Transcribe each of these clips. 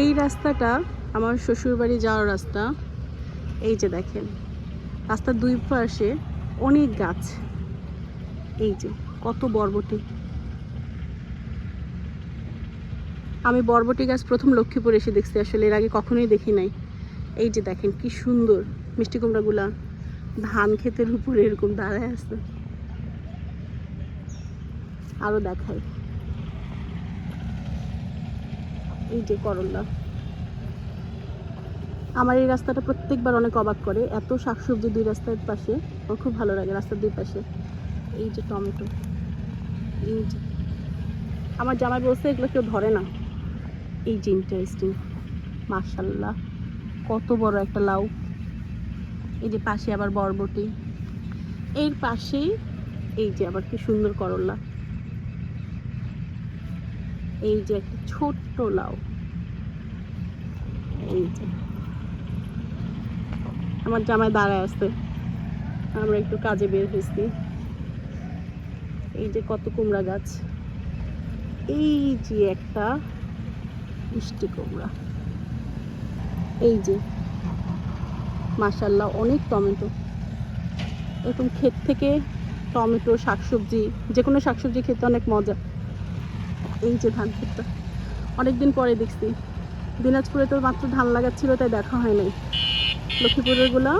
এই রাস্তাটা আমার শ্বশুরবাড়ি যাওয়ার রাস্তা। এই যে দেখেন, রাস্তার দুই পাশে অনেক গাছ। এই যে কত বরবটি। আমি বরবটি গাছ প্রথম লক্ষ্মীপুর এসে দেখছি, আসলে এর আগে কখনোই দেখি নাই। এই যে দেখেন কি সুন্দর মিষ্টি কুমড়াগুলা, ধান ক্ষেতের উপরে এরকম দাঁড়ায় আছে। আরও দেখাই। এই যে করল্লা আমার এই রাস্তাটা প্রত্যেকবার অনেক অবাক করে। এত শাকসবজি দুই রাস্তার পাশে। আমার খুব ভালো লাগে রাস্তার দুই পাশে। এই যে টমেটো। এই যে। আমার জামাই বলছে, এগুলো কেউ ধরে না। এই যে ইন্টারেস্টিং মার্শাল্লাহ কত বড় একটা লাউ। এই যে পাশে আবার বরবটি। এর পাশেই এই যে আবার কি সুন্দর করল্লা এই যে একটা ছোট্ট লাউ। এই যে। আমার জামাই দাঁড়ায় আছে। আমরা একটু কাজে বের হয়েছি। এই যে কত কুমড়া গাছ। এই যে একটা মিষ্টি কুমড়া। এই যে। মাসাল্লাহ অনেক টমেটো। এরকম ক্ষেত থেকে টমেটো, শাকসবজি যে কোনো শাকসবজি খেতে অনেক মজা। এই যে ধান ক্ষেতটা অনেকদিন পরে দেখছি। দিনাজপুরে তো মাত্র ধান লাগাচ্ছিল, তাই দেখা হয় নাই। লক্ষ্মীপুরেরগুলা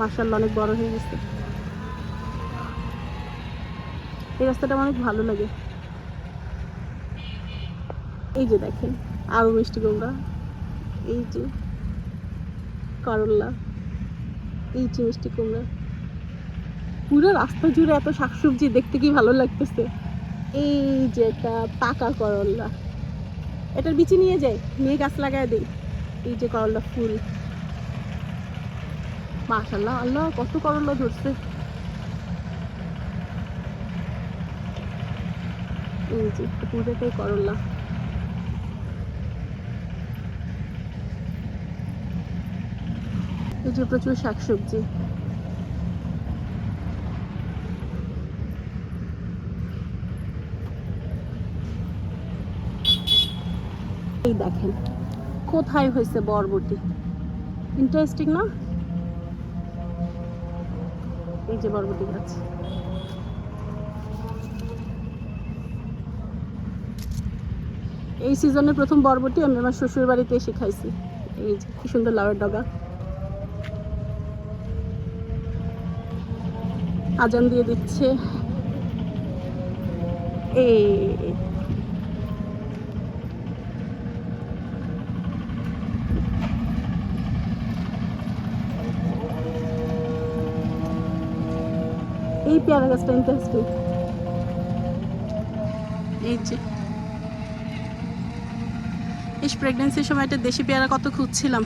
মাসাল্লাহ অনেক বড় হয়ে গেছে। এই রাস্তাটা অনেক ভালো লাগে। এই যে দেখেন আরও মিষ্টি কুমড়া এই যে করল্লা এই যে মিষ্টি কুমড়া। পুরো রাস্তা জুড়ে এত শাকসবজি দেখতে কি ভালো লাগতেছে। এই যে একটা পাকা করল্লা এটার বিচি নিয়ে যাই, নিয়ে গাছ লাগাই দিই। এই যে করল্লা ফুল। মাশাল্লাহ আল্লাহ কত করল্লা ধরছে। এই যে পুরোটাই করল্লা এই যে প্রচুর শাকসবজি। দেখেন। কোথায় হয়েছে বরবটি? ইন্টারেস্টিং না? এই যে বরবটি গাছ। এই সিজনে প্রথম বরবটি আমি আমার শ্বশুর বাড়িতে এসে খাইছি। এই যে কি সুন্দর লাউয়ের ডগা। আজান দিয়ে দিচ্ছে। এই এই পেয়ারা গাছটা ইন্টারেস্টিং এই যে। এই প্রেগনেন্সির সময় একটা দেশি পেয়ারা কত খুঁজছিলাম।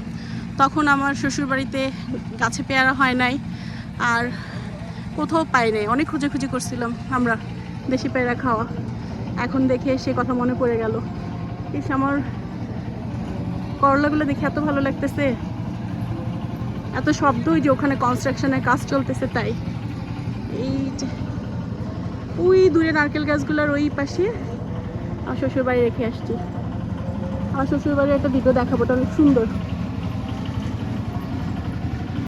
তখন আমার শ্বশুর বাড়িতে গাছে পেয়ারা হয় নাই, আর কোথাও পাই নাই। অনেক খুঁজে খুঁজে করছিলাম আমরা দেশি পেয়ারা খাওয়া। এখন দেখে সে কথা মনে পড়ে গেল। ইস আমার করলাগুলো দেখে এত ভালো লাগতেছে। এত শব্দই যে ওখানে কনস্ট্রাকশনের কাজ চলতেছে তাই। ওই দূরে নারকেল গাছগুলোর ওই পাশে। আমার শ্বশুরবাড়ি রেখে আসছি। আমার শ্বশুরবাড়ির একটা ভিডিও দেখাবো অনেক সুন্দর।